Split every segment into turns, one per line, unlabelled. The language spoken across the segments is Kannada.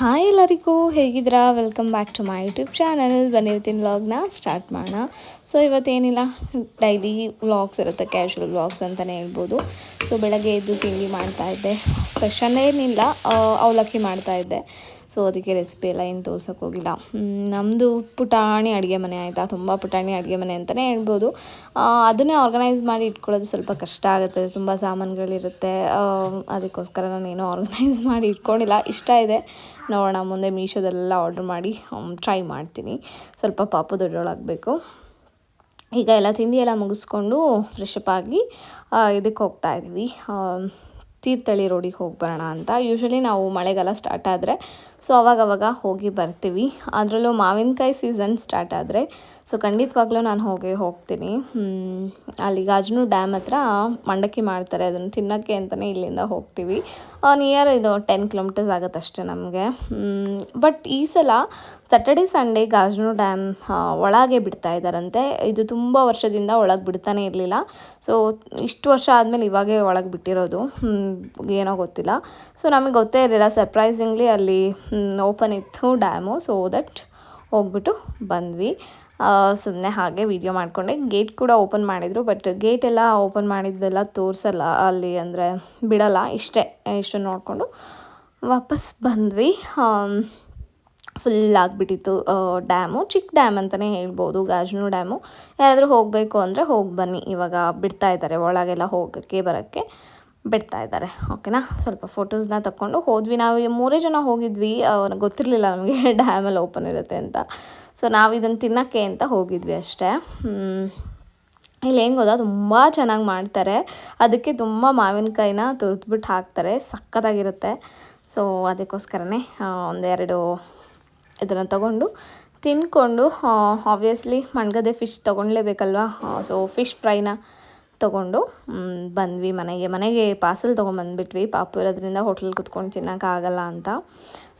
ಹಾಯ್ ಎಲ್ಲರಿಗೂ, ಹೇಗಿದ್ದೀರಾ? Welcome back to my YouTube channel ಇವತ್ತಿನ ವ್ಲಾಗ್ನ ಸ್ಟಾರ್ಟ್ ಮಾಡೋಣ. ಸೊ ಇವತ್ತೇನಿಲ್ಲ? ಡೈಲಿ ವ್ಲಾಗ್ಸ್ ಇರುತ್ತೆ ಕ್ಯಾಶುವಲ್ ವ್ಲಾಗ್ಸ್ ಅಂತಲೇ ಹೇಳ್ಬೋದು. ಸೊ ಬೆಳಗ್ಗೆ ಎದ್ದು ತಿಂಡಿ ಮಾಡ್ತಾಯಿದ್ದೆ ಸ್ಪೆಷಲ್ ಏನಿಲ್ಲ ಅವಲಕ್ಕಿ ಮಾಡ್ತಾಯಿದ್ದೆ ಸೊ ಅದಕ್ಕೆ ರೆಸಿಪಿ ಎಲ್ಲ ಏನು ತೋರ್ಸೋಕೆ ಹೋಗಿಲ್ಲ. ನಮ್ಮದು ಪುಟಾಣಿ ಅಡುಗೆ ಮನೆ ಆಯಿತಾ? ತುಂಬ ಪುಟಾಣಿ ಅಡುಗೆ ಮನೆ ಅಂತಲೇ ಹೇಳ್ಬೋದು. ಅದನ್ನೇ ಆರ್ಗನೈಸ್ ಮಾಡಿ ಇಟ್ಕೊಳ್ಳೋದು ಸ್ವಲ್ಪ ಕಷ್ಟ ಆಗುತ್ತೆ. ತುಂಬ ಸಾಮಾನುಗಳಿರುತ್ತೆ. ಅದಕ್ಕೋಸ್ಕರ ನಾನು ಏನೂ ಆರ್ಗನೈಸ್ ಮಾಡಿ ಇಟ್ಕೊಂಡಿಲ್ಲ. ಇಷ್ಟ ಇದೆ. ನೋಡೋಣ, ಮುಂದೆ ಮೀಶೋದೆಲ್ಲ ಆರ್ಡ್ರ್ ಮಾಡಿ ಟ್ರೈ ಮಾಡ್ತೀನಿ. ಸ್ವಲ್ಪ ಪಾಪು ದೊಡ್ಡೋಳಾಗಬೇಕು ಈಗ ಎಲ್ಲ ತಿಂಡಿ ಎಲ್ಲ ಮುಗಿಸ್ಕೊಂಡು ಫ್ರೆಶ್ ಅಪ್ ಆಗಿ ಇದಕ್ಕೆ ಹೋಗ್ತಾ ತೀರ್ಥಹಳ್ಳಿ ರೋಡಿಗೆ ಹೋಗಿ ಬರೋಣ ಅಂತ. ಯೂಶ್ವಲಿ ನಾವು ಮಳೆಗಾಲ ಸ್ಟಾರ್ಟ್ ಆದರೆ ಸೊ ಅವಾಗವಾಗ ಹೋಗಿ ಬರ್ತೀವಿ. ಅದರಲ್ಲೂ ಮಾವಿನಕಾಯಿ ಸೀಸನ್ ಸ್ಟಾರ್ಟ್ ಆದರೆ ಸೊ ಖಂಡಿತವಾಗ್ಲೂ ನಾನು ಹೋಗಿ, ಹೋಗ್ತೀನಿ. ಅಲ್ಲಿ ಗಾಜನೂ ಡ್ಯಾಮ್ ಹತ್ರ ಮಂಡಕ್ಕಿ ಮಾಡ್ತಾರೆ. ಅದನ್ನು ತಿನ್ನೋಕ್ಕೆ ಅಂತಲೇ ಇಲ್ಲಿಂದ ಹೋಗ್ತೀವಿ. ನಿಯರ್ ಇದು ಟೆನ್ ಕಿಲೋಮೀಟರ್ಸ್ ಆಗುತ್ತೆ ಅಷ್ಟೇ ನಮಗೆ. ಬಟ್ ಈ ಸಲ ಸ್ಯಾಟರ್ಡೆ ಸಂಡೇ ಗಾಜನು ಡ್ಯಾಮ್ ಒಳಗೆ ಬಿಡ್ತಾ ಇದ್ದಾರಂತೆ. ಇದು ತುಂಬ ವರ್ಷದಿಂದ ಒಳಗೆ ಬಿಡ್ತಾನೆ ಇರಲಿಲ್ಲ. ಸೊ ಇಷ್ಟು ವರ್ಷ ಆದಮೇಲೆ ಇವಾಗೇ ಒಳಗೆ ಬಿಟ್ಟಿರೋದು. ಏನೋ ಗೊತ್ತಿಲ್ಲ. ಸೊ ನಮಗೆ ಗೊತ್ತೇ ಇರಲಿಲ್ಲ. ಸರ್ಪ್ರೈಸಿಂಗ್ಲಿ ಅಲ್ಲಿ ಓಪನ್ ಇತ್ತು ಡ್ಯಾಮು. ಸೊ ದಟ್ ಹೋಗ್ಬಿಟ್ಟು ಬಂದ್ವಿ. ಸುಮ್ಮನೆ ಹಾಗೆ ವಿಡಿಯೋ ಮಾಡಿಕೊಂಡೆ. ಗೇಟ್ ಕೂಡ ಓಪನ್ ಮಾಡಿದರು ಬಟ್ ಗೇಟ್ ಎಲ್ಲ ಓಪನ್ ಮಾಡಿದ್ದೆಲ್ಲ ತೋರಿಸಲ್ಲ ಅಲ್ಲಿ ಅಂದರೆ ಬಿಡಲ್ಲ, ಇಷ್ಟೇ ಇಷ್ಟು ನೋಡಿಕೊಂಡು ವಾಪಸ್ ಬಂದ್ವಿ. ಫುಲ್ ಆಗಿಬಿಟ್ಟಿತ್ತು ಡ್ಯಾಮು ಚಿಕ್ಕ ಡ್ಯಾಮ್ ಅಂತಲೇ ಹೇಳ್ಬೋದು, ಗಾಜನು ಡ್ಯಾಮು ಯಾರಾದರೂ ಹೋಗಬೇಕು ಅಂದರೆ ಹೋಗಿ ಬನ್ನಿ. ಇವಾಗ ಬಿಡ್ತಾ ಇದ್ದಾರೆ, ಒಳಗೆಲ್ಲ ಹೋಗೋಕ್ಕೆ, ಬರೋಕ್ಕೆ. ಬಿಡ್ತಾ ಇದ್ದಾರೆ, ಓಕೆನಾ? ಸ್ವಲ್ಪ ಫೋಟೋಸ್ನ ತಗೊಂಡು ಹೋದ್ವಿ. ನಾವು ಮೂರೇ ಜನ ಹೋಗಿದ್ವಿ. ಅವ್ರಿಗೆ ಗೊತ್ತಿರಲಿಲ್ಲ ನಮಗೆ ಡ್ಯಾಮಲ್ಲಿ ಓಪನ್ ಇರುತ್ತೆ ಅಂತ. ಸೊ ನಾವು ಇದನ್ನು ತಿನ್ನೋಕ್ಕೆ ಅಂತ ಹೋಗಿದ್ವಿ ಅಷ್ಟೇ. ಇಲ್ಲಿ ಏನು ಗೊತ್ತಾ? ತುಂಬ ಚೆನ್ನಾಗಿ ಮಾಡ್ತಾರೆ. ಅದಕ್ಕೆ ತುಂಬ ಮಾವಿನಕಾಯಿನ ತುರಿದ್ಬಿಟ್ಟು ಹಾಕ್ತಾರೆ. ಸಕ್ಕತ್ತಾಗಿರುತ್ತೆ. ಸೊ ಅದಕ್ಕೋಸ್ಕರನೇ ಒಂದೆರಡು ಇದನ್ನು ತಗೊಂಡು ತಿಂದ್ಕೊಂಡು ಆಬ್ವಿಯಸ್ಲಿ ಮಣ್ಗದೆ ಫಿಶ್ ತೊಗೊಳ್ಲೇಬೇಕಲ್ವಾ ಸೊ ಫಿಶ್ ಫ್ರೈನ ತೊಗೊಂಡು ಬಂದ್ವಿ ಮನೆಗೆ. ಮನೆಗೆ ಪಾರ್ಸೆಲ್ ತೊಗೊಂಬಂದ್ಬಿಟ್ವಿ ಪಾಪು ಇರೋದ್ರಿಂದ ಹೋಟ್ಲಲ್ಲಿ ಕುತ್ಕೊಂಡು ತಿನ್ನೋಕ್ಕಾಗಲ್ಲ ಅಂತ.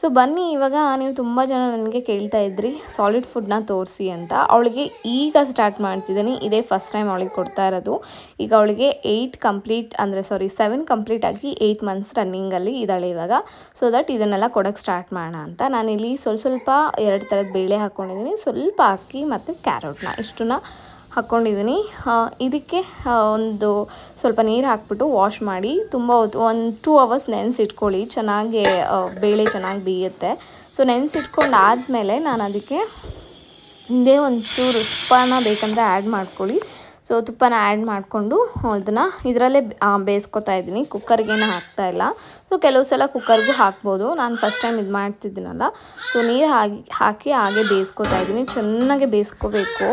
ಸೊ ಬನ್ನಿ, ಇವಾಗ ನೀವು ತುಂಬ ಜನ ನನಗೆ ಕೇಳ್ತಾ ಇದ್ರಿ. ಸಾಲಿಡ್ ಫುಡ್ನ ತೋರಿಸಿ ಅಂತ. ಅವಳಿಗೆ ಈಗ ಸ್ಟಾರ್ಟ್ ಮಾಡ್ತಿದ್ದೀನಿ. ಇದೇ ಫಸ್ಟ್ ಟೈಮ್ ಅವಳಿಗೆ ಕೊಡ್ತಾ ಇರೋದು. ಈಗ ಅವಳಿಗೆ ಏಯ್ಟ್ ಕಂಪ್ಲೀಟ್ ಅಂದರೆ ಸಾರಿ ಸೆವೆನ್ ಕಂಪ್ಲೀಟ್ ಆಗಿ ಏಯ್ಟ್ ಮಂತ್ಸ್ ರನ್ನಿಂಗಲ್ಲಿ ಇದ್ದಾಳೆ ಇವಾಗ. ಸೊ ದಟ್ ಇದನ್ನೆಲ್ಲ ಕೊಡೋಕ್ಕೆ ಸ್ಟಾರ್ಟ್ ಮಾಡೋಣ ಅಂತ. ನಾನಿಲ್ಲಿ ಸ್ವಲ್ಪ ಸ್ವಲ್ಪ ಎರಡು ಥರದ ಬೇಳೆ ಹಾಕ್ಕೊಂಡಿದ್ದೀನಿ ಸ್ವಲ್ಪ ಅಕ್ಕಿ ಮತ್ತು ಕ್ಯಾರೆಟ್ನ ಇಷ್ಟನ್ನ ಹಾಕ್ಕೊಂಡಿದ್ದೀನಿ. ಇದಕ್ಕೆ ಒಂದು ಸ್ವಲ್ಪ ನೀರು ಹಾಕ್ಬಿಟ್ಟು ವಾಶ್ ಮಾಡಿ, ತುಂಬ ಹೊತ್ತು ಒಂದು ಟೂ ಅವರ್ಸ್ ನೆನೆಸಿಟ್ಕೊಳ್ಳಿ. ಚೆನ್ನಾಗಿ ಬೇಳೆ ಚೆನ್ನಾಗಿ ಬೇಯುತ್ತೆ. ಸೊ ನೆನೆಸಿಟ್ಕೊಂಡು ಆದಮೇಲೆ ನಾನು ಅದಕ್ಕೆ ಹಿಂದೆ ಒಂಚೂರು ತುಪ್ಪನ ಬೇಕಂದರೆ ಆ್ಯಡ್ ಮಾಡ್ಕೊಳ್ಳಿ. ಸೊ ತುಪ್ಪನ ಆ್ಯಡ್ ಮಾಡಿಕೊಂಡು ಅದನ್ನು ಇದರಲ್ಲೇ ಬೇಯಿಸ್ಕೊತಾ ಇದ್ದೀನಿ. ಕುಕ್ಕರ್ಗೇನು ಹಾಕ್ತಾ ಇಲ್ಲ. ಸೊ ಕೆಲವು ಸಲ ಕುಕ್ಕರ್ಗೂ ಹಾಕ್ಬೋದು. ನಾನು ಫಸ್ಟ್ ಟೈಮ್ ಇದು ಮಾಡ್ತಿದ್ದೀನಲ್ಲ. ಸೊ ನೀರು ಹಾಕಿ ಹಾಕಿ ಹಾಗೆ ಬೇಯಿಸ್ಕೊತಾ ಇದ್ದೀನಿ. ಚೆನ್ನಾಗಿ ಬೇಯಿಸ್ಕೋಬೇಕು.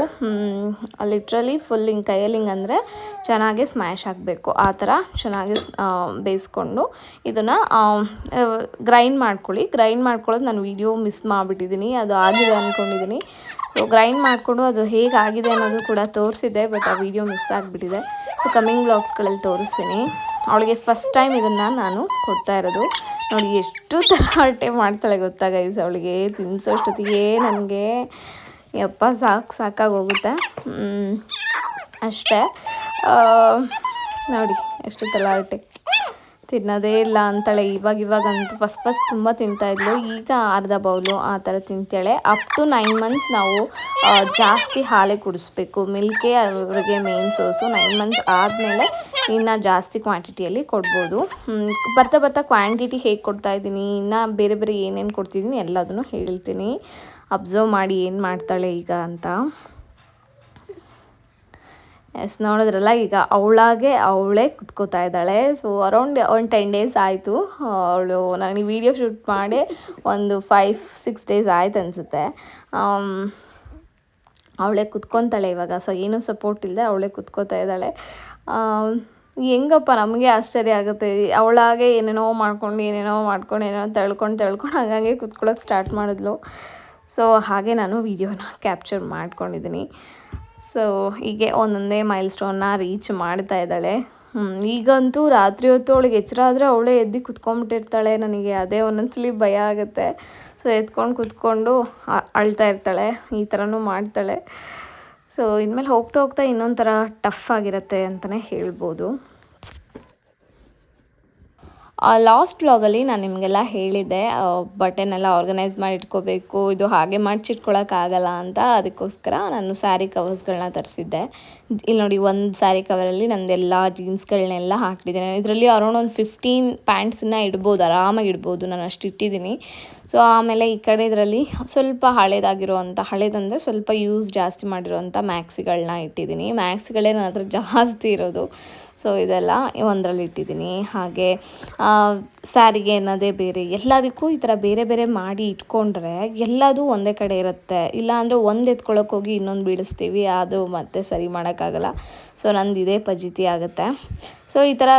ಲಿಟ್ರಲಿ ಫುಲ್ ಹಿಂಗೆ ಕೈಯಲ್ಲಿ ಹಿಂಗೆ ಅಂದರೆ ಚೆನ್ನಾಗಿ ಸ್ಮ್ಯಾಶ್ ಆಗಬೇಕು. ಆ ಥರ ಚೆನ್ನಾಗಿ ಬೇಯಿಸ್ಕೊಂಡು ಇದನ್ನು ಗ್ರೈಂಡ್ ಮಾಡ್ಕೊಳ್ಳಿ. ಗ್ರೈಂಡ್ ಮಾಡ್ಕೊಳ್ಳೋದು ನಾನು ವೀಡಿಯೋ ಮಿಸ್ ಮಾಡಿಬಿಟ್ಟಿದ್ದೀನಿ. ಅದು ಆಗಿದೆ ಅಂದ್ಕೊಂಡಿದ್ದೀನಿ ಸೊ ಗ್ರೈಂಡ್ ಮಾಡಿಕೊಂಡು ಅದು ಹೇಗಾಗಿದೆ ಅನ್ನೋದು ಕೂಡ ತೋರಿಸಿದೆ ಬಟ್ ಆ ವಿಡಿಯೋ ಮಿಸ್ ಆಗಿಬಿಟ್ಟಿದೆ. ಸೊ ಕಮ್ಮಿಂಗ್ ಬ್ಲಾಗ್ಸ್ಗಳಲ್ಲಿ ತೋರಿಸ್ತೀನಿ. ಅವಳಿಗೆ ಫಸ್ಟ್ ಟೈಮ್ ಇದನ್ನು ನಾನು ಕೊಡ್ತಾ ಇರೋದು. ನೋಡಿ, ಎಷ್ಟು ತರಾಟೆ ಮಾಡ್ತಾಳೆ ಗೊತ್ತಾ ಗೈಸ್ ಅವಳಿಗೆ ತಿನ್ನಿಸೋಷ್ಟೊತ್ತಿಗೆ ನನಗೆ, ಯಪ್ಪ, ಸಾಕು ಸಾಕಾಗಿ ಹೋಗುತ್ತೆ ಅಷ್ಟೇ. ನೋಡಿ, ಎಷ್ಟು ತಲಾಟೆ. ತಿನ್ನೋದೇ ಇಲ್ಲ ಅಂತಾಳೆ. ಇವಾಗ, ಇವಾಗಂತೂ ಫಸ್ಟ್ ಫಸ್ಟ್ ತುಂಬ ತಿಂತಾಯಿದ್ಲು ಈಗ ಅರ್ಧ ಬೌಲು ಆ ಥರ ತಿಂತಾಳೆ. ಅಪ್ ಟು ನೈನ್ ಮಂತ್ಸ್ ನಾವು ಜಾಸ್ತಿ ಹಾಲೇ ಕುಡಿಸ್ಬೇಕು. ಮಿಲ್ಕೇ ಅವ್ರಿಗೆ ಮೇನ್ ಸೋಸು ನೈನ್ ಮಂತ್ಸ್ ಆದಮೇಲೆ ಇನ್ನು ಜಾಸ್ತಿ ಕ್ವಾಂಟಿಟಿಯಲ್ಲಿ ಕೊಡ್ಬೋದು. ಬರ್ತಾ ಬರ್ತಾ ಕ್ವಾಂಟಿಟಿ ಹೇಗೆ ಕೊಡ್ತಾ ಇದ್ದೀನಿ, ಇನ್ನು ಬೇರೆ ಬೇರೆ ಏನೇನು ಕೊಡ್ತಿದ್ದೀನಿ ಎಲ್ಲದನ್ನು ಹೇಳ್ತೀನಿ. ಅಬ್ಸರ್ವ್ ಮಾಡಿ ಏನು ಮಾಡ್ತಾಳೆ ಈಗ ಅಂತ. ಎಸ್ ನೋಡಿದ್ರಲ್ಲ, ಈಗ ಅವಳಾಗೆ ಅವಳೇ ಕುತ್ಕೋತಾ ಇದ್ದಾಳೆ. ಸೊ ಅರೌಂಡ್ ಒಂದು ಟೆನ್ ಡೇಸ್ ಆಯಿತು. ಅವಳು ನಾನು ವೀಡಿಯೋ ವಿಡಿಯೋ ಶೂಟ್ ಮಾಡಿ ಒಂದು ಫೈವ್ ಸಿಕ್ಸ್ ಡೇಸ್ ಆಯ್ತು ಅನಿಸುತ್ತೆ. ಅವಳೇ ಕುತ್ಕೊತಾಳೆ ಇವಾಗ. ಸೊ ಏನೂ ಸಪೋರ್ಟ್ ಇಲ್ಲದೆ ಅವಳೇ ಕುತ್ಕೋತಾ ಇದ್ದಾಳೆ. ಹೆಂಗಪ್ಪ ನಮಗೆ ಆಶ್ಚರ್ಯ ಆಗುತ್ತೆ. ಅವಳಾಗೆ ಏನೇನೋ ಮಾಡ್ಕೊಂಡು ಏನೇನೋ ಮಾಡ್ಕೊಂಡು, ಏನೇನೋ ತಳ್ಕೊಂಡು ತಳ್ಕೊಂಡು ಹಾಗಾಗಿ ಕುತ್ಕೊಳ್ಳೋಕೆ ಸ್ಟಾರ್ಟ್ ಮಾಡಿದ್ಲು. ಸೊ ಹಾಗೆ ನಾನು ವೀಡಿಯೋನ ಕ್ಯಾಪ್ಚರ್ ಮಾಡ್ಕೊಂಡಿದ್ದೀನಿ. ಸೊ, ಹೀಗೆ ಒಂದೊಂದೇ ಮೈಲ್ ಸ್ಟೋನ್ನ ರೀಚ್ ಮಾಡ್ತಾ ಇದ್ದಾಳೆ. ಈಗಂತೂ ರಾತ್ರಿ ಹೊತ್ತು ಅವಳಿಗೆ ಎಚ್ಚರ ಆದರೆ ಅವಳೇ ಎದ್ದು ಕುತ್ಕೊಂಡ್ಬಿಟ್ಟಿರ್ತಾಳೆ. ನನಗೆ ಅದೇ ಒಂದೊಂದ್ಸಲಿ ಭಯ ಆಗುತ್ತೆ. ಸೊ, ಎತ್ಕೊಂಡು ಕುತ್ಕೊಂಡು ಅಳ್ತಾ ಇರ್ತಾಳೆ. ಈ ಥರನೂ ಮಾಡ್ತಾಳೆ. ಸೊ, ಇನ್ಮೇಲೆ ಹೋಗ್ತಾ ಹೋಗ್ತಾ ಇನ್ನೊಂಥರ ಥರ ಟಫ್ ಆಗಿರುತ್ತೆ ಅಂತಲೇ ಹೇಳ್ಬೋದು. ಲಾಸ್ಟ್ ವ್ಲಾಗಲ್ಲಿ ನಾನು ನಿಮಗೆಲ್ಲ ಹೇಳಿದ್ದೆ ಬಟ್ಟೆನೆಲ್ಲ ಆರ್ಗನೈಸ್ ಮಾಡಿ ಇಟ್ಕೋಬೇಕು, ಇದು ಹಾಗೆ ಮಡ್ಚಿಟ್ಕೊಳಕ್ಕಾಗಲ್ಲ ಅಂತ ಅದಕ್ಕೋಸ್ಕರ ನಾನು ಸ್ಯಾರಿ ಕವರ್ಸ್ಗಳನ್ನ ತರಿಸಿದ್ದೆ. ಇಲ್ಲಿ ನೋಡಿ ಒಂದು ಸ್ಯಾರಿ ಕವರಲ್ಲಿ ನಂದೆಲ್ಲ ಜೀನ್ಸ್ಗಳನ್ನೆಲ್ಲ ಹಾಕಿಟ್ಟಿದ್ದೇನೆ ಇದರಲ್ಲಿ ಅರೌಂಡ್ ಒಂದು ಫಿಫ್ಟೀನ್ ಪ್ಯಾಂಟ್ಸನ್ನ ಇಡ್ಬೋದು, ಆರಾಮಾಗಿ ಇಡ್ಬೋದು, ನಾನು ಅಷ್ಟು ಇಟ್ಟಿದ್ದೀನಿ. ಸೊ ಆಮೇಲೆ ಈ ಕಡೆ ಇದರಲ್ಲಿ ಸ್ವಲ್ಪ ಹಳೇದಾಗಿರುವಂಥ, ಹಳೇದಂದರೆ ಸ್ವಲ್ಪ ಯೂಸ್ ಜಾಸ್ತಿ ಮಾಡಿರುವಂಥ ಮ್ಯಾಕ್ಸಿಗಳನ್ನ ಇಟ್ಟಿದ್ದೀನಿ. ಮ್ಯಾಕ್ಸಿಗಳೇ ನನ್ನ ಹತ್ರ ಜಾಸ್ತಿ ಇರೋದು. ಸೊ ಇದೆಲ್ಲ ಒಂದರಲ್ಲಿ ಇಟ್ಟಿದ್ದೀನಿ. ಹಾಗೆ ಸ್ಯಾರಿಗೆ ಅನ್ನೋದೇ ಬೇರೆ, ಎಲ್ಲದಕ್ಕೂ ಈ ಥರ ಬೇರೆ ಬೇರೆ ಮಾಡಿ ಇಟ್ಕೊಂಡ್ರೆ ಎಲ್ಲದೂ ಒಂದೇ ಕಡೆ ಇರುತ್ತೆ. ಇಲ್ಲ ಅಂದರೆ ಒಂದು ಎತ್ಕೊಳ್ಳೋಕೆ ಹೋಗಿ ಇನ್ನೊಂದು ಬೀಳಿಸ್ತೀವಿ, ಅದು ಮತ್ತೆ ಸರಿ ಮಾಡೋಕ್ಕಾಗಲ್ಲ. ಸೊ ನಂದು ಇದೇ ಪಜಿತಿ ಆಗುತ್ತೆ. ಸೊ ಈ ಥರ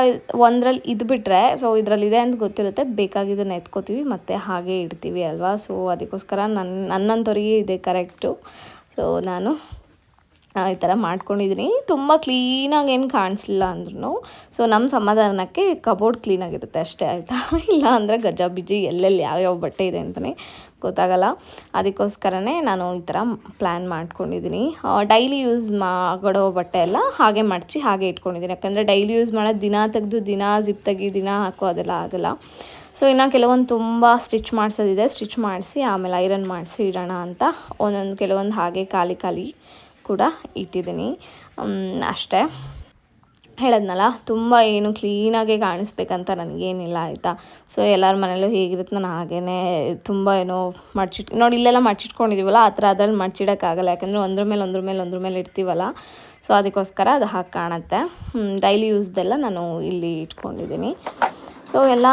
ಒಂದರಲ್ಲಿ ಇದು ಬಿಟ್ಟರೆ ಸೊ ಇದರಲ್ಲಿ ಇದೆ ಅಂತ ಗೊತ್ತಿರುತ್ತೆ. ಬೇಕಾಗಿದ್ದನ್ನು ಎತ್ಕೋತೀವಿ, ಮತ್ತು ಹಾಗೆ ಇಡ್ತೀವಿ. ಅಲ್ವಾ? ಸೊ ಅದಕ್ಕೋಸ್ಕರ ನನ್ನ ನನ್ನಂಥವ್ರಿಗೆ ಇದೆ ಕರೆಕ್ಟು. ಸೊ ನಾನು ಈ ಥರ ಮಾಡ್ಕೊಂಡಿದ್ದೀನಿ. ತುಂಬ ಕ್ಲೀನಾಗಿ ಏನು ಕಾಣಿಸ್ಲಿಲ್ಲ ಅಂದ್ರೂ ಸೊ ನಮ್ಮ ಸಮಾಧಾನಕ್ಕೆ ಕಬೋರ್ಡ್ ಕ್ಲೀನಾಗಿರುತ್ತೆ ಅಷ್ಟೇ, ಆಯಿತಾ? ಇಲ್ಲ ಅಂದರೆ ಗಜಾಬಿಜಿ ಎಲ್ಲೆಲ್ಲಿ ಯಾವ್ಯಾವ ಬಟ್ಟೆ ಇದೆ ಅಂತಲೇ ಗೊತ್ತಾಗಲ್ಲ. ಅದಕ್ಕೋಸ್ಕರನೇ ನಾನು ಈ ಥರ ಪ್ಲ್ಯಾನ್ ಮಾಡ್ಕೊಂಡಿದ್ದೀನಿ. ಡೈಲಿ ಯೂಸ್ ಮಾಡೋ ಬಟ್ಟೆ ಎಲ್ಲ ಹಾಗೆ ಮಡಚಿ ಹಾಗೆ ಇಟ್ಕೊಂಡಿದ್ದೀನಿ. ಯಾಕಂದರೆ ಡೈಲಿ ಯೂಸ್ ಮಾಡೋದು ದಿನ ತೆಗೆದು ದಿನ ಜಿಪ್ ತೆಗಿ ದಿನ ಹಾಕೋ ಅದೆಲ್ಲ ಆಗಲ್ಲ. ಸೊ ಇನ್ನು ಕೆಲವೊಂದು ತುಂಬ ಸ್ಟಿಚ್ ಮಾಡಿಸೋದಿದೆ. ಸ್ಟಿಚ್ ಮಾಡಿಸಿ, ಆಮೇಲೆ ಐರನ್ ಮಾಡಿಸಿ ಇಡೋಣ ಅಂತ ಒಂದೊಂದು ಕೆಲವೊಂದು ಹಾಗೆ ಖಾಲಿ ಖಾಲಿ ಕೂಡ ಇಟ್ಟಿದ್ದೀನಿ. ಅಷ್ಟೇ. ಹೇಳದ್ನಲ್ಲ, ತುಂಬ ಏನು ಕ್ಲೀನಾಗೆ ಕಾಣಿಸ್ಬೇಕಂತ ನನಗೇನಿಲ್ಲ ಆಯಿತಾ? ಸೊ ಎಲ್ಲರ ಮನೇಲೂ ಹೇಗಿರುತ್ತೆ. ನಾನು ಹಾಗೇ ತುಂಬ ಏನೋ ಮಡ್ಚಿಟ್, ನೋಡಿ, ಇಲ್ಲೆಲ್ಲ ಮಡ್ಚಿಟ್ಕೊಂಡಿದ್ದೀವಲ್ಲ ಆ ಥರ ಅದ್ರಲ್ಲಿ ಮಡ್ಚಿಡೋಕ್ಕಾಗಲ್ಲ. ಯಾಕಂದರೆ ಒಂದ್ರ ಮೇಲೆ ಒಂದ್ರ ಮೇಲೆ ಒಂದ್ರ ಮೇಲೆ ಇಡ್ತೀವಲ್ಲ? ಸೊ ಅದಕ್ಕೋಸ್ಕರ ಅದು ಹಾಗೆ ಕಾಣುತ್ತೆ. ಡೈಲಿ ಯೂಸ್ದೆಲ್ಲ ನಾನು ಇಲ್ಲಿ ಇಟ್ಕೊಂಡಿದ್ದೀನಿ. ಸೊ ಎಲ್ಲ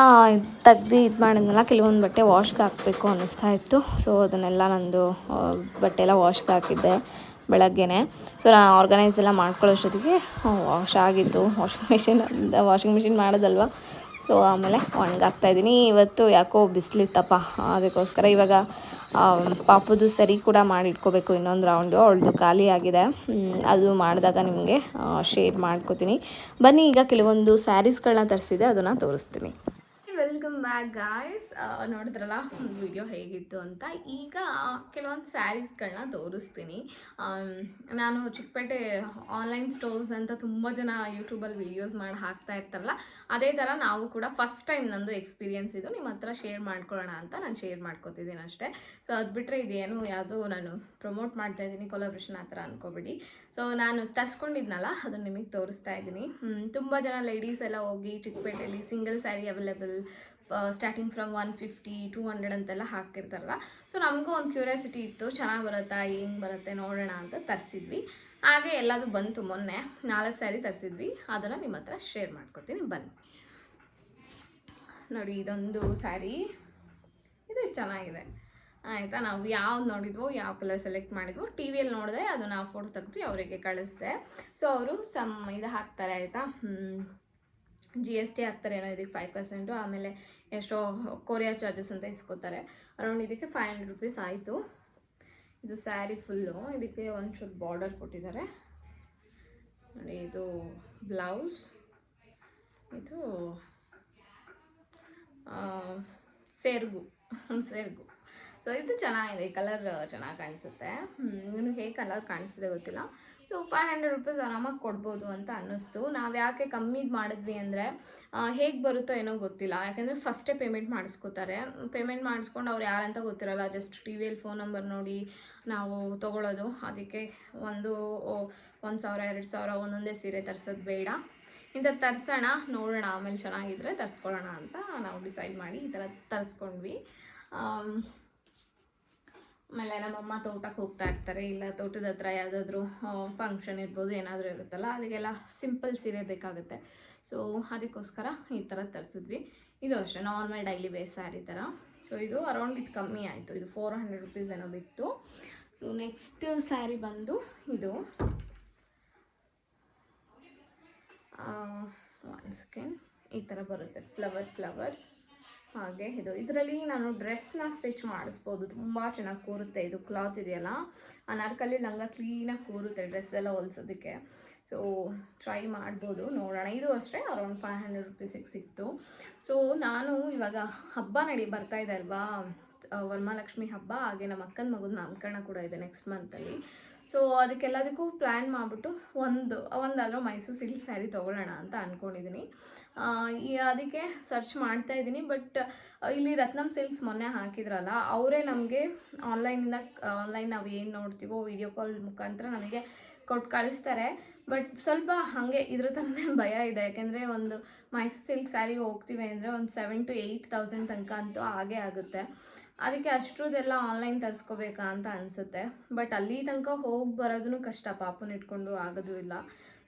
ತೆಗ್ದು ಇದು ಮಾಡಿದ್ನಲ್ಲ, ಕೆಲವೊಂದು ಬಟ್ಟೆ ವಾಶ್ಗೆ ಹಾಕಬೇಕು ಅನ್ನಿಸ್ತಾ ಇತ್ತು. ಸೊ ಅದನ್ನೆಲ್ಲ ನಂದು ಬಟ್ಟೆ ಎಲ್ಲ ವಾಶ್ಗೆ ಹಾಕಿದ್ದೆ ಬೆಳಗ್ಗೆನೆ. ಸೊ ನಾನು ಆರ್ಗನೈಸ್ ಎಲ್ಲ ಮಾಡ್ಕೊಳ್ಳೋಷ್ಟೊತ್ತಿಗೆ ವಾಶ್ ಆಗಿತ್ತು. ವಾಷಿಂಗ್ ಮಿಷಿನ್ ವಾಷಿಂಗ್ ಮಿಷಿನ್ ಮಾಡೋದಲ್ವ? ಸೊ ಆಮೇಲೆ ಒಣಗಾಕ್ತಾ ಇದ್ದೀನಿ. ಇವತ್ತು ಯಾಕೋ ಬಿಸಿಲಿತ್ತಪ್ಪ, ಅದಕ್ಕೋಸ್ಕರ ಇವಾಗ ಪಾಪುದು ಸರಿ ಕೂಡ ಮಾಡಿ ಇಟ್ಕೋಬೇಕು ಇನ್ನೊಂದು ರೌಂಡು ಅವಳದು ಖಾಲಿ ಆಗಿದೆ. ಅದು ಮಾಡಿದಾಗ ನಿಮಗೆ ಶೇರ್ ಮಾಡ್ಕೋತೀನಿ. ಬನ್ನಿ, ಈಗ ಕೆಲವೊಂದು ಸ್ಯಾರೀಸ್ಗಳನ್ನ ತರಿಸಿದೆ, ಅದನ್ನು ತೋರಿಸ್ತೀನಿ. ವೆಲ್ಕಮ್ ಬ್ಯಾಕ್ ಗಾಯ್ಸ್ ನೋಡಿದ್ರಲ್ಲ ವಿಡಿಯೋ ಹೇಗಿತ್ತು ಅಂತ. ಈಗ ಕೆಲವೊಂದು ಸ್ಯಾರೀಸ್ಗಳನ್ನ ತೋರಿಸ್ತೀನಿ. ನಾನು ಚಿಕ್ಕಪೇಟೆ ಆನ್ಲೈನ್ ಸ್ಟೋರ್ಸ್ ಅಂತ ತುಂಬ ಜನ ಯೂಟ್ಯೂಬಲ್ಲಿ ವೀಡಿಯೋಸ್ ಮಾಡಿ ಹಾಕ್ತಾ ಇರ್ತಾರಲ್ಲ, ಅದೇ ಥರ ನಾವು ಕೂಡ ಫಸ್ಟ್ ಟೈಮ್ ನಂದು ಎಕ್ಸ್ಪೀರಿಯೆನ್ಸ್ ಇದು. ನಿಮ್ಮ ಹತ್ರ ಶೇರ್ ಮಾಡ್ಕೊಳ್ಳೋಣ ಅಂತ ನಾನು ಶೇರ್ ಮಾಡ್ಕೋತಿದ್ದೀನಿ ಅಷ್ಟೇ. ಸೊ ಅದು ಬಿಟ್ಟರೆ ಇದೇನು ಯಾವುದು ನಾನು ಪ್ರಮೋಟ್ ಮಾಡ್ತಾ ಇದ್ದೀನಿ ಕೊಲಾಬ್ರೇಷನ್ ಆ ಥರ ಅನ್ಕೋಬೇಡಿ. ಸೊ ನಾನು ತರಿಸ್ಕೊಂಡಿದ್ನಲ್ಲ, ಅದನ್ನು ನಿಮಗೆ ತೋರಿಸ್ತಾ ಇದ್ದೀನಿ ತುಂಬ ಜನ ಲೇಡೀಸ್ ಎಲ್ಲ ಹೋಗಿ ಚಿಕ್ಕಪೇಟೆಯಲ್ಲಿ single sari available starting from one fifty two hundred ಅಂತೆಲ್ಲ ಹಾಕಿರ್ತಾರಲ್ಲ. ಸೊ ನಮಗೂ ಒಂದು ಕ್ಯೂರಿಯಾಸಿಟಿ ಇತ್ತು, ಚೆನ್ನಾಗಿ ಬರುತ್ತಾ, ಹೆಂಗೆ ಬರುತ್ತೆ ನೋಡೋಣ ಅಂತ ತರಿಸಿದ್ವಿ. ಹಾಗೆ ಎಲ್ಲದು ಬಂತು ಮೊನ್ನೆ, ನಾಲ್ಕು ಸ್ಯಾರಿ ತರಿಸಿದ್ವಿ. ಅದನ್ನು ನಿಮ್ಮ ಹತ್ರ ಶೇರ್ ಮಾಡ್ಕೊತೀನಿ, ಬನ್ನಿ. ನೋಡಿ, ಇದೊಂದು ಸ್ಯಾರಿ ಇದು ಚೆನ್ನಾಗಿದೆ. ಆಯಿತಾ? ನಾವು ಯಾವ್ದು ನೋಡಿದ್ವೋ, ಯಾವ ಕಲರ್ ಸೆಲೆಕ್ಟ್ ಮಾಡಿದ್ವೋ ಟಿ ವಿಯಲ್ಲಿ ನೋಡಿದೆ, ಅದು ನಾವು ಫೋಟೋ ತೆಗೆದು ಅವರಿಗೆ ಕಳಿಸ್ದೆ. ಸೊ ಅವರು ಸಮ್ ಇದು ಹಾಕ್ತಾರೆ, ಆಯಿತಾ? ಜಿ ಎಸ್ ಟಿ ಹಾಕ್ತಾರೆ, ಏನೋ ಇದಕ್ಕೆ ಫೈವ್ ಪರ್ಸೆಂಟು ಆಮೇಲೆ ಎಷ್ಟೋ ಕೊರಿಯಾ ಚಾರ್ಜಸ್ ಅಂತ ಇಸ್ಕೋತಾರೆ. ಅರೌಂಡ್ ಇದಕ್ಕೆ ಫೈವ್ ಹಂಡ್ರೆಡ್ ರುಪೀಸ್ ಆಯಿತು. ಇದು ಸ್ಯಾರಿ ಫುಲ್ಲು ಇದಕ್ಕೆ ಒಂಚೂರು ಬಾರ್ಡರ್ ಕೊಟ್ಟಿದ್ದಾರೆ. ನೋಡಿ, ಇದು ಬ್ಲೌಸ್ ಇದು ಸೇರ್ಗು. ಸೆರಗು. ಸೊ ಇದು ಚೆನ್ನಾಗಿದೆ. ಕಲರ್ ಚೆನ್ನಾಗಿ ಕಾಣಿಸುತ್ತೆ. ಇನ್ನು ಹೇಗೆ ಕಲರ್ ಕಾಣಿಸಿದೆ ಗೊತ್ತಿಲ್ಲ. ಸೊ ಫೈವ್ ಹಂಡ್ರೆಡ್ ರುಪೀಸ್ ಆರಾಮಾಗಿ ಕೊಡ್ಬೋದು ಅಂತ ಅನ್ನಿಸ್ತು. ನಾವು ಯಾಕೆ ಕಮ್ಮಿ ಮಾಡಿದ್ವಿ ಅಂದರೆ ಹೇಗೆ ಬರುತ್ತೋ ಏನೋ ಗೊತ್ತಿಲ್ಲ. ಯಾಕೆಂದರೆ ಫಸ್ಟೇ ಪೇಮೆಂಟ್ ಮಾಡಿಸ್ಕೋತಾರೆ. ಪೇಮೆಂಟ್ ಮಾಡಿಸ್ಕೊಂಡು ಅವ್ರು ಯಾರಂತ ಗೊತ್ತಿರಲ್ಲ. ಜಸ್ಟ್ ಟಿ ವಿಯಲ್ಲಿ ಫೋನ್ ನಂಬರ್ ನೋಡಿ ನಾವು ತೊಗೊಳೋದು. ಅದಕ್ಕೆ ಒಂದು ಒಂದು ಸಾವಿರ, ಎರಡು ಸಾವಿರ ಒಂದೊಂದೇ ಸೀರೆ ತರ್ಸೋದು ಬೇಡ. ಇಂಥ ತರ್ಸೋಣ, ನೋಡೋಣ. ಆಮೇಲೆ ಚೆನ್ನಾಗಿದ್ದರೆ ತರಿಸ್ಕೊಳ್ಳೋಣ ಅಂತ ನಾವು ಡಿಸೈಡ್ ಮಾಡಿ ಈ ಥರ ತರಿಸ್ಕೊಂಡ್ವಿ. ಆಮೇಲೆ ನಮ್ಮಮ್ಮ ತೋಟಕ್ಕೆ ಹೋಗ್ತಾ ಇರ್ತಾರೆ, ಇಲ್ಲ ತೋಟದ ಹತ್ರ ಯಾವುದಾದ್ರೂ ಫಂಕ್ಷನ್ ಇರ್ಬೋದು, ಏನಾದರೂ ಇರುತ್ತಲ್ಲ ಅದಕ್ಕೆಲ್ಲ ಸಿಂಪಲ್ ಸೀರೆ ಬೇಕಾಗುತ್ತೆ. ಸೊ ಅದಕ್ಕೋಸ್ಕರ ಈ ಥರ ತರಿಸಿದ್ವಿ. ಇದು ಅಷ್ಟೇ ನಾರ್ಮಲ್ ಡೈಲಿ ವೇರ್ ಸ್ಯಾರಿ ಥರ ಸೊ ಇದು ಅರೌಂಡ್ ಇದು ಕಮ್ಮಿ ಆಯಿತು, ಇದು ಫೋರ್ ಹಂಡ್ರೆಡ್ ರುಪೀಸ್ ಏನೋ ಬಿತ್ತು. ಸೊ ನೆಕ್ಸ್ಟ್ ಸ್ಯಾರಿ ಬಂದು ಇದು ಒನ್ ಸೆಕೆಂಡ್ ಈ ಥರ ಬರುತ್ತೆ ಫ್ಲವರ್ ಫ್ಲವರ್ ಹಾಗೆ ಇದು. ಇದರಲ್ಲಿ ನಾನು ಡ್ರೆಸ್ನ ಸ್ಟಿಚ್ ಮಾಡಿಸ್ಬೋದು. ತುಂಬ ಚೆನ್ನಾಗಿ ಕೂರುತ್ತೆ. ಇದು ಕ್ಲಾತ್ ಇದೆಯಲ್ಲ, ಆ ನರ್ಕಲ್ಲಿ ಲಂಗ ಕ್ಲೀನಾಗಿ ಕೂರುತ್ತೆ ಡ್ರೆಸ್ ಎಲ್ಲ ಹೊಲ್ಸೋದಕ್ಕೆ. ಸೊ ಟ್ರೈ ಮಾಡ್ಬೋದು. ನೋಡೋಣ. ಇದು ಅಷ್ಟೇ, ಅರೌಂಡ್ ಫೈವ್ ಹಂಡ್ರೆಡ್ ರುಪೀಸಿಗೆ ಸಿಕ್ತು. ಸೊ ನಾನು ಇವಾಗ ಹಬ್ಬ ನಡಿ, ಬರ್ತಾ ಇದೆ ಅಲ್ವಾ? ವರಮಹಾಲಕ್ಷ್ಮಿ ಹಬ್ಬ. ಹಾಗೆ ನಮ್ಮ ಅಕ್ಕನ ಮಗನ ನಾಮಕರಣ ಕೂಡ ಇದೆ ನೆಕ್ಸ್ಟ್ ಮಂತಲ್ಲಿ ಸೊ ಅದಕ್ಕೆಲ್ಲದಕ್ಕೂ ಪ್ಲ್ಯಾನ್ ಮಾಡಿಬಿಟ್ಟು ಒಂದು ಒಂದಲ್ಲ ಮೈಸೂರು ಸಿಲ್ಕ್ ಸ್ಯಾರಿ ತೊಗೊಳ್ಳೋಣ ಅಂತ ಅಂದ್ಕೊಂಡಿದ್ದೀನಿ ಅದಕ್ಕೆ ಸರ್ಚ್ ಮಾಡ್ತಾ ಇದ್ದೀನಿ ಬಟ್ ಇಲ್ಲಿ ರತ್ನಂ ಸಿಲ್ಕ್ಸ್ ಮೊನ್ನೆ ಹಾಕಿದ್ರಲ್ಲ, ಅವರೇ ನಮಗೆ ಆನ್ಲೈನಿಂದ ಆನ್ಲೈನ್ ನಾವು ಏನು ನೋಡ್ತೀವೋ ವಿಡಿಯೋ ಕಾಲ್ ಮುಖಾಂತರ ನಮಗೆ ಕೊಟ್ಟು ಕಳಿಸ್ತಾರೆ. ಬಟ್ ಸ್ವಲ್ಪ ಹಾಗೆ ಇದ್ರ ತನಕ ಭಯ ಇದೆ, ಯಾಕೆಂದರೆ ಒಂದು ಮೈಸೂರು ಸಿಲ್ಕ್ ಸ್ಯಾರಿ ಹೋಗ್ತೀವಿ ಅಂದರೆ ಒಂದು ಸೆವೆನ್ ಟು ಏಯ್ಟ್ ತೌಸಂಡ್ ತನಕ ಅಂತೂ ಹಾಗೇ ಆಗುತ್ತೆ. ಅದಕ್ಕೆ ಅಷ್ಟ್ರದ್ದೆಲ್ಲ ಆನ್ಲೈನ್ ತರಿಸ್ಕೋಬೇಕಾ ಅಂತ ಅನಿಸುತ್ತೆ. ಬಟ್ ಅಲ್ಲಿ ತನಕ ಹೋಗಿ ಬರೋದೂ ಕಷ್ಟ. ಪಾಪನ ಇಟ್ಕೊಂಡು ಆಗೋದು ಇಲ್ಲ.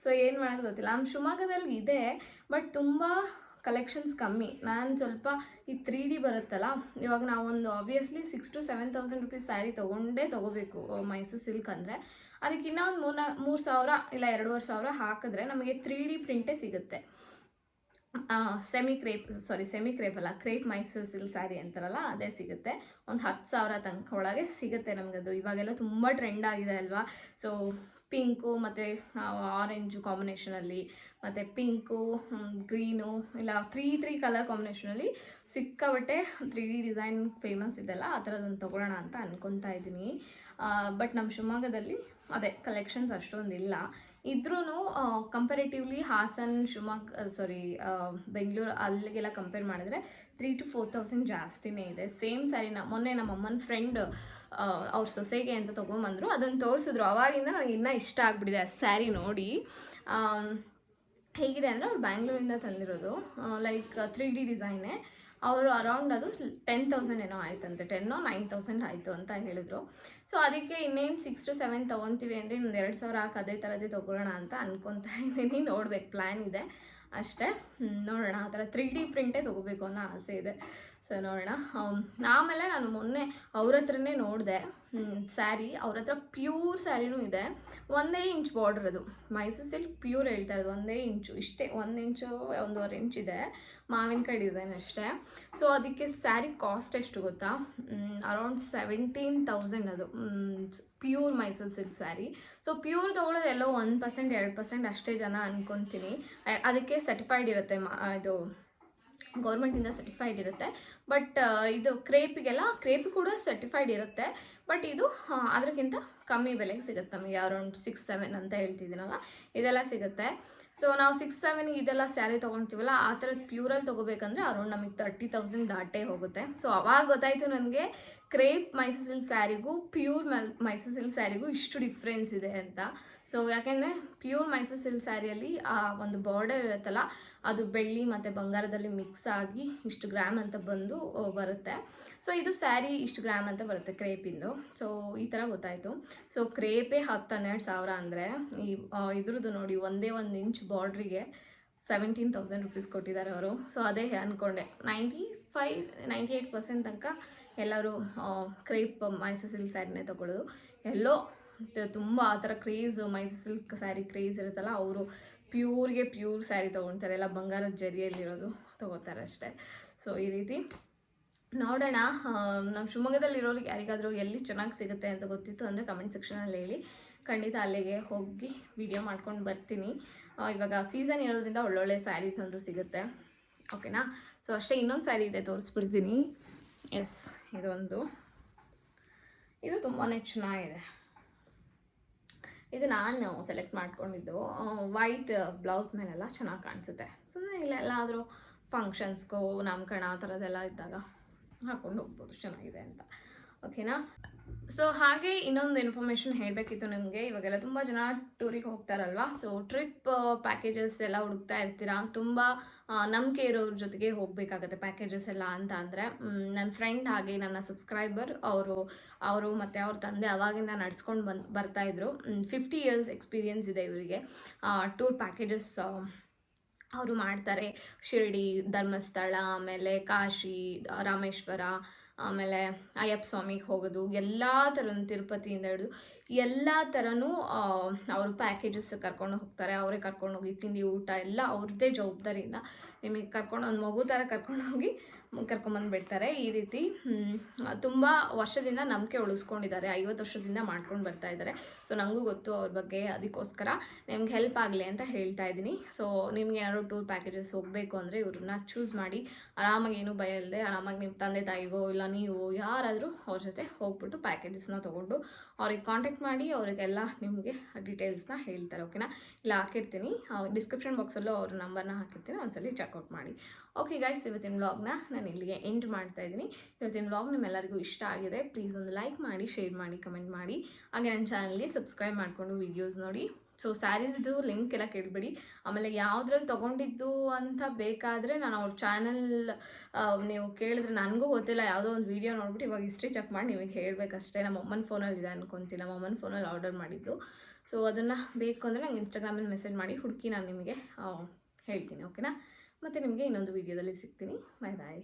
ಸೊ ಏನು ಮಾಡೋದು ಗೊತ್ತಿಲ್ಲ. ನಮ್ಮ ಶಿವಮೊಗ್ಗದಲ್ಲಿ ಇದೆ ಬಟ್ ತುಂಬ ಕಲೆಕ್ಷನ್ಸ್ ಕಮ್ಮಿ. ನಾನು ಸ್ವಲ್ಪ ಈ ತ್ರೀ ಡಿ ಬರುತ್ತಲ್ಲ, ಇವಾಗ ನಾವೊಂದು obviously six to seven thousand rupees sari ತೊಗೊಂಡೇ ತೊಗೋಬೇಕು ಮೈಸೂರು ಸಿಲ್ಕ್ ಅಂದರೆ. ಅದಕ್ಕೆ ಇನ್ನೂ ಒಂದು ಮೂರು ಮೂರು ಸಾವಿರ ಇಲ್ಲ ಎರಡೂವರೆ ಸಾವಿರ ಹಾಕಿದ್ರೆ ನಮಗೆ ತ್ರೀ ಡಿ ಪ್ರಿಂಟೇ ಸಿಗುತ್ತೆ. Semi crepe sari semi crepe ಅಲ್ಲ ಕ್ರೇಪ್ ಮೈಸೂರು ಸಿಲ್ಕ್ ಸ್ಯಾರಿ ಅಂತಾರಲ್ಲ, ಅದೇ ಸಿಗುತ್ತೆ. ಒಂದು ಹತ್ತು ಸಾವಿರ ತನಕ ಒಳಗೆ ಸಿಗುತ್ತೆ ನಮಗದು. ಇವಾಗೆಲ್ಲ ತುಂಬ ಟ್ರೆಂಡ್ ಆಗಿದೆ ಅಲ್ವಾ? ಸೊ ಪಿಂಕು ಮತ್ತು ಆರೆಂಜು ಕಾಂಬಿನೇಷನಲ್ಲಿ ಮತ್ತು ಪಿಂಕು ಗ್ರೀನು ಇಲ್ಲ ತ್ರೀ ತ್ರೀ ಕಲರ್ ಕಾಂಬಿನೇಷನಲ್ಲಿ ಸಿಕ್ಕಾಬಟ್ಟೆ ತ್ರೀ ಡಿ ಡಿಸೈನ್ ಫೇಮಸ್ ಇದೆಲ್ಲ. ಆ ಥರದೊಂದು ತೊಗೊಳ್ಳೋಣ ಅಂತ ಅನ್ಕೊತಾ ಇದ್ದೀನಿ. ಬಟ್ ನಮ್ಮ ಶಿವಮೊಗ್ಗದಲ್ಲಿ ಅದೇ ಕಲೆಕ್ಷನ್ಸ್ ಅಷ್ಟೊಂದಿಲ್ಲ. ಇದ್ರೂ ಕಂಪೇರೇಟಿವ್ಲಿ ಹಾಸನ್, ಶಿವಮೊಗ್ಗ ಸಾರಿ ಬೆಂಗಳೂರು ಅಲ್ಲಿಗೆಲ್ಲ ಕಂಪೇರ್ ಮಾಡಿದ್ರೆ ತ್ರೀ ಟು ಫೋರ್ ತೌಸಂಡ್ ಜಾಸ್ತಿನೇ ಇದೆ. ಸೇಮ್ ಸ್ಯಾರಿನ ಮೊನ್ನೆ ನಮ್ಮ ಅಮ್ಮನ ಫ್ರೆಂಡ್ ಅವ್ರ ಸೊಸೆಗೆ ಅಂತ ತೊಗೊಂಬಂದರು. ಅದನ್ನು ತೋರಿಸಿದ್ರು. ಅವಾಗಿಂದ ನನಗೆ ಇನ್ನೂ ಇಷ್ಟ ಆಗಿಬಿಟ್ಟಿದೆ ಆ ಸ್ಯಾರಿ ನೋಡಿ. ಹೇಗಿದೆ ಅಂದರೆ ಅವ್ರು ಬ್ಯಾಂಗ್ಳೂರಿಂದ ತಂದಿರೋದು. ಲೈಕ್ ತ್ರೀ ಡಿ ಡಿಸೈನೇ ಅವರು ಅರೌಂಡ್ ಅದು ಟೆನ್ ತೌಸಂಡ್ ಏನೋ ಆಯ್ತಂತೆ ಟೆನ್ನೋ ನೈನ್ ತೌಸಂಡ್ ಆಯಿತು ಅಂತ ಹೇಳಿದರು. ಸೊ ಅದಕ್ಕೆ ಇನ್ನೇನು ಸಿಕ್ಸ್ ಟು ಸೆವೆನ್ ತೊಗೊತೀವಿ ಅಂದರೆ ಒಂದು ಎರಡು ಸಾವಿರ ಹಾಕಿ ಅದೇ ಥರದೇ ತಗೊಳ್ಳೋಣ ಅಂತ ಅನ್ಕೊತಾ ಇದ್ದೀನಿ. ನೋಡ್ಬೇಕು ಪ್ಲ್ಯಾನ್ ಇದೆ ಅಷ್ಟೇ. ನೋಡೋಣ, ಆ ಥರ ತ್ರೀ ಡಿ ಪ್ರಿಂಟೇ ತೊಗೋಬೇಕು ಅನ್ನೋ ಆಸೆ ಇದೆ. ಸೊ ನೋಡೋಣ. ಆಮ್, ಆಮೇಲೆ ನಾನು ಮೊನ್ನೆ ಅವ್ರ ಹತ್ರನೇ ನೋಡಿದೆ. ಸ್ಯಾರಿ ಅವ್ರ ಹತ್ರ ಪ್ಯೂರ್ ಸ್ಯಾರಿನೂ ಇದೆ. ಒಂದೇ ಇಂಚ್ ಬಾರ್ಡರ್ ಅದು. ಮೈಸೂರು ಸಿಲ್ಕ್ ಪ್ಯೂರ್ ಹೇಳ್ತಾ ಇರೋದು ಒಂದೇ ಇಂಚು. ಇಷ್ಟೇ ಒಂದು ಇಂಚು ಒಂದೂವರೆ ಇಂಚ್ ಇದೆ. ಮಾವಿನ ಕಡೆ ಇದೆ ಅಷ್ಟೇ. ಸೊ ಅದಕ್ಕೆ ಸ್ಯಾರಿ ಕಾಸ್ಟ್ ಎಷ್ಟು ಗೊತ್ತಾ? ಅರೌಂಡ್ ಸೆವೆಂಟೀನ್ ತೌಸಂಡ್ ಅದು. Pure Mysore silk sari. So pure ತೊಗೊಳೋದು ಎಲ್ಲೋ ಒನ್ ಪರ್ಸೆಂಟ್ ಎರಡು ಪರ್ಸೆಂಟ್ ಅಷ್ಟೇ ಜನ ಅನ್ಕೊತೀನಿ. ಅದಕ್ಕೆ ಸರ್ಟಿಫೈಡ್ ಇರುತ್ತೆ ಇದು ಗೌರ್ಮೆಂಟಿಂದ ಸರ್ಟಿಫೈಡ್ ಇರುತ್ತೆ. ಬಟ್ ಇದು ಕ್ರೇಪಿಗೆಲ್ಲ, ಕ್ರೇಪ್ ಕೂಡ ಸರ್ಟಿಫೈಡ್ ಇರುತ್ತೆ. ಬಟ್ ಇದು ಅದಕ್ಕಿಂತ ಕಮ್ಮಿ ಬೆಲೆಗೆ ಸಿಗುತ್ತೆ ನಮಗೆ. ಅರೌಂಡ್ ಸಿಕ್ಸ್ ಸೆವೆನ್ ಅಂತ ಹೇಳ್ತಿದ್ದೀನಲ್ಲ, ಇದೆಲ್ಲ ಸಿಗುತ್ತೆ. ಸೊ ನಾವು ಸಿಕ್ಸ್ ಸೆವೆನ್ಗೆ ಇದೆಲ್ಲ ಸ್ಯಾರಿ ತೊಗೊಳ್ತೀವಲ್ಲ ಆ ಥರದ್ದು ಪ್ಯೂರಲ್ಲಿ ತೊಗೋಬೇಕಂದ್ರೆ ಅರೌಂಡ್ ನಮಗೆ ತರ್ಟಿ ತೌಸಂಡ್ ದಾಟೇ ಹೋಗುತ್ತೆ. ಸೊ ಅವಾಗ ಗೊತ್ತಾಯಿತು ನನಗೆ ಕ್ರೇಪ್ ಮೈಸೂರು ಸಿಲ್ಕ್ ಸ್ಯಾರಿಗೂ ಪ್ಯೂರ್ ಮೈಸೂರು ಸಿಲ್ಕ್ ಸ್ಯಾರಿಗೂ ಇಷ್ಟು ಡಿಫ್ರೆನ್ಸ್ ಇದೆ ಅಂತ. ಸೊ ಯಾಕೆಂದರೆ ಪ್ಯೂರ್ ಮೈಸೂರು ಸಿಲ್ಕ್ ಸ್ಯಾರಿಯಲ್ಲಿ ಆ ಒಂದು ಬಾರ್ಡರ್ ಇರುತ್ತಲ್ಲ, ಅದು ಬೆಳ್ಳಿ ಮತ್ತು ಬಂಗಾರದಲ್ಲಿ ಮಿಕ್ಸ್ ಆಗಿ ಇಷ್ಟು ಗ್ರಾಮ್ ಅಂತ ಬಂದು ಬರುತ್ತೆ. ಸೊ ಇದು ಸ್ಯಾರಿ ಇಷ್ಟು ಗ್ರಾಮ್ ಅಂತ ಬರುತ್ತೆ ಕ್ರೇಪಿಂದು. ಸೊ ಈ ಥರ ಗೊತ್ತಾಯಿತು. ಸೊ ಕ್ರೇಪೇ ಹತ್ತು ಹನ್ನೆರಡು ಸಾವಿರ ಅಂದರೆ, ಈ ಇದ್ರದ್ದು ನೋಡಿ ಒಂದೇ ಒಂದು ಇಂಚ್ ಬಾರ್ಡ್ರಿಗೆ ಸೆವೆಂಟೀನ್ ತೌಸಂಡ್ ರುಪೀಸ್ ಕೊಟ್ಟಿದ್ದಾರೆ ಅವರು. ಸೊ ಅದೇ ಅಂದ್ಕೊಂಡೆ ninety five ninety eight percent ತನಕ ಎಲ್ಲರೂ ಕ್ರೇಪ್ ಮೈಸೂರು ಸಿಲ್ಕ್ ಸ್ಯಾರಿನೇ ತೊಗೊಳ್ಳೋದು. ಎಲ್ಲೋ ತುಂಬ ಆ ಥರ craze Mysore silk sari craze ಇರುತ್ತಲ್ಲ, ಅವರು ಪ್ಯೂರ್ಗೆ ಪ್ಯೂರ್ ಸ್ಯಾರಿ ತೊಗೊಳ್ತಾರೆ. ಎಲ್ಲ ಬಂಗಾರದ ಜರಿಯಲ್ಲಿರೋದು ತೊಗೋತಾರೆ ಅಷ್ಟೇ. ಸೊ ಈ ರೀತಿ ನೋಡೋಣ ನಮ್ಮ ಶಿವಮೊಗ್ಗದಲ್ಲಿರೋರಿಗೆ ಯಾರಿಗಾದರೂ ಎಲ್ಲಿ ಚೆನ್ನಾಗಿ ಸಿಗುತ್ತೆ ಅಂತ ಗೊತ್ತಿತ್ತು ಅಂದರೆ ಕಮೆಂಟ್ ಸೆಕ್ಷನಲ್ಲಿ ಹೇಳಿ. ಖಂಡಿತ ಅಲ್ಲಿಗೆ ಹೋಗಿ ವಿಡಿಯೋ ಮಾಡ್ಕೊಂಡು ಬರ್ತೀನಿ. ಇವಾಗ ಸೀಸನ್ ಇರೋದ್ರಿಂದ ಒಳ್ಳೊಳ್ಳೆ ಸ್ಯಾರೀಸ್ ಅಂತೂ ಸಿಗುತ್ತೆ. ಓಕೆನಾ ಸೊ ಅಷ್ಟೇ ಇನ್ನೊಂದು ಸ್ಯಾರಿ ಇದೆ, ತೋರಿಸ್ಬಿಡ್ತೀನಿ. ಎಸ್, ಇದೊಂದು. ಇದು ತುಂಬಾ ಚೆನ್ನಾಗಿದೆ. ಇದು ನಾನು ಸೆಲೆಕ್ಟ್ ಮಾಡ್ಕೊಂಡಿದ್ದು ವೈಟ್ ಬ್ಲೌಸ್ ಮೇಲೆಲ್ಲ ಚೆನ್ನಾಗಿ ಕಾಣಿಸುತ್ತೆ. ಸೊ ಇಲ್ಲ ಎಲ್ಲಾದರೂ ಫಂಕ್ಷನ್ಸ್ಗೋ ನಾಮಕರಣ ಆ ಥರದ್ದೆಲ್ಲ ಇದ್ದಾಗ ಹಾಕೊಂಡು ಹೋಗ್ಬೋದು, ಚೆನ್ನಾಗಿದೆ ಅಂತ. ಓಕೆನಾ ಸೊ ಹಾಗೆ ಇನ್ನೊಂದು ಇನ್ಫಾರ್ಮೇಷನ್ ಹೇಳಬೇಕಿತ್ತು ನಿಮಗೆ. ಇವಾಗೆಲ್ಲ ತುಂಬ ಜನ ಟೂರಿಗೆ ಹೋಗ್ತಾರಲ್ವಾ? ಸೊ ಟ್ರಿಪ್ ಪ್ಯಾಕೇಜಸ್ ಎಲ್ಲ ಹುಡುಕ್ತಾ ಇರ್ತೀರಾ? ತುಂಬ ನಂಬಿಕೆ ಇರೋರ ಜೊತೆಗೆ ಹೋಗಬೇಕಾಗತ್ತೆ ಪ್ಯಾಕೇಜಸ್ ಎಲ್ಲ ಅಂತ ಅಂದರೆ. ನನ್ನ ಫ್ರೆಂಡ್ ಹಾಗೆ ನನ್ನ ಸಬ್ಸ್ಕ್ರೈಬರ್ ಅವರು ಅವರು ಮತ್ತು ಅವ್ರ ತಂದೆ ಅವಾಗಿಂದ ನಡೆಸ್ಕೊಂಡು ಬಂದು ಬರ್ತಾಯಿದ್ರು ಫಿಫ್ಟಿ ಇಯರ್ಸ್ ಎಕ್ಸ್ಪೀರಿಯನ್ಸ್ ಇದೆ ಇವರಿಗೆ. ಟೂರ್ ಪ್ಯಾಕೇಜಸ್ ಅವರು ಮಾಡ್ತಾರೆ. ಶಿರ್ಡಿ, ಧರ್ಮಸ್ಥಳ, ಆಮೇಲೆ ಕಾಶಿ, ರಾಮೇಶ್ವರ ಆಮೇಲೆ ಅಯ್ಯಪ್ಪ ಸ್ವಾಮಿಗೆ ಹೋಗೋದು, ಎಲ್ಲ ಥರನೂ ತಿರುಪತಿಯಿಂದ ಹಿಡಿದು ಎಲ್ಲ ಥರನೂ ಅವರು ಪ್ಯಾಕೇಜಸ್ ಕರ್ಕೊಂಡು ಹೋಗ್ತಾರೆ. ಅವರೇ ಕರ್ಕೊಂಡೋಗಿ ತಿಂಡಿ, ಊಟ, ಎಲ್ಲ ಅವ್ರದ್ದೇ ಜವಾಬ್ದಾರಿಯಿಂದ ನಿಮಗೆ ಕರ್ಕೊಂಡು, ಒಂದು ಮಗು ಥರ ಕರ್ಕೊಂಡು ಹೋಗಿ ಕರ್ಕೊಂಬಂದು ಬಿಡ್ತಾರೆ. ಈ ರೀತಿ ತುಂಬ ವರ್ಷದಿಂದ ನಂಬಿಕೆ ಉಳಿಸ್ಕೊಂಡಿದ್ದಾರೆ. ಐವತ್ತು ವರ್ಷದಿಂದ ಮಾಡ್ಕೊಂಡು ಬರ್ತಾ ಇದ್ದಾರೆ. ಸೊ ನನಗೂ ಗೊತ್ತು ಅವ್ರ ಬಗ್ಗೆ ಅದಕ್ಕೋಸ್ಕರ ನಿಮ್ಗೆ ಹೆಲ್ಪ್ ಆಗಲಿ ಅಂತ ಹೇಳ್ತಾ ಇದ್ದೀನಿ. ಸೊ ನಿಮ್ಗೆ ಯಾರೋ ಟೂರ್ ಪ್ಯಾಕೇಜಸ್ ಹೋಗಬೇಕು ಅಂದರೆ ಇವ್ರನ್ನ ಚೂಸ್ ಮಾಡಿ. ಆರಾಮಾಗಿ ಏನೂ ಭಯ ಇಲ್ಲದೆ ಆರಾಮಾಗಿ ನಿಮ್ಮ ತಂದೆ ತಾಯಿಗೋ ಇಲ್ಲ ನೀವು ಯಾರಾದರೂ ಅವ್ರ ಜೊತೆ ಹೋಗ್ಬಿಟ್ಟು ಪ್ಯಾಕೇಜಸ್ನ ತೊಗೊಂಡು ಅವ್ರಿಗೆ ಕಾಂಟ್ಯಾಕ್ಟ್ ಮಾಡಿ ಅವರಿಗೆಲ್ಲ ನಿಮಗೆ ಡೀಟೇಲ್ಸ್ನ ಹೇಳ್ತಾರೆ ಓಕೆನಾ ಇಲ್ಲ ಹಾಕಿರ್ತೀನಿ. ಡಿಸ್ಕ್ರಿಪ್ಷನ್ ಬಾಕ್ಸಲ್ಲೂ ಅವ್ರ ನಂಬರ್ನ ಹಾಕಿರ್ತೀನಿ. ಒಂದ್ಸಲಿ ಚೆಕ್ಔಟ್ ಮಾಡಿ. ಓಕೆ ಗೈಸ್ ಇವತ್ತಿನ ವ್ಲಾಗ್ನ ನಾನು ಇಲ್ಲಿಗೆ ಎಂಡ್ ಮಾಡ್ತಾ ಇದ್ದೀನಿ. ಇವತ್ತಿನ ವ್ಲಾಗ್ ನಿಮ್ಮೆಲ್ಲರಿಗೂ ಇಷ್ಟ ಆಗಿದೆ ಪ್ಲೀಸ್ ಒಂದು ಲೈಕ್ ಮಾಡಿ ಶೇರ್ ಮಾಡಿ ಕಮೆಂಟ್ ಮಾಡಿ. ಹಾಗೆ ನನ್ನ ಚಾನಲ್ಗೆ ಸಬ್ಸ್ಕ್ರೈಬ್ ಮಾಡಿಕೊಂಡು ವೀಡಿಯೋಸ್ ನೋಡಿ. ಸೊ ಸ್ಯಾರೀಸ್ದು ಲಿಂಕ್ ಎಲ್ಲ ಕೇಳಬೇಡಿ. ಆಮೇಲೆ ಯಾವುದ್ರಲ್ಲಿ ತೊಗೊಂಡಿದ್ದು ಅಂತ ಬೇಕಾದರೆ ನಾನು ಅವ್ರ ಚಾನಲ್ ನೀವು ಕೇಳಿದ್ರೆ ನನಗೂ ಗೊತ್ತಿಲ್ಲ. ಯಾವುದೋ ಒಂದು ವೀಡಿಯೋ ನೋಡ್ಬಿಟ್ಟು ಇವಾಗ ಹಿಸ್ಟ್ರಿ ಚೆಕ್ ಮಾಡಿ ನಿಮಗೆ ಹೇಳಬೇಕಷ್ಟೇ. ನಮ್ಮ ಅಮ್ಮನ ಫೋನಲ್ಲಿ ಇದೆ ಅನ್ಕೊತೀನಿ. ನಮ್ಮ ಅಮ್ಮನ ಫೋನಲ್ಲಿ ಆರ್ಡರ್ ಮಾಡಿದ್ದು. ಸೊ ಅದನ್ನು ಬೇಕು ಅಂದರೆ ನಂಗೆ ಇನ್ಸ್ಟಾಗ್ರಾಮಲ್ಲಿ ಮೆಸೇಜ್ ಮಾಡಿ ಹುಡುಕಿ ನಾನು ನಿಮಗೆ ಹೇಳ್ತೀನಿ ಓಕೆನಾ ಮತ್ತು ನಿಮಗೆ ಇನ್ನೊಂದು ವೀಡಿಯೋದಲ್ಲಿ ಸಿಗ್ತೀನಿ. ಬಾಯ್ ಬಾಯ್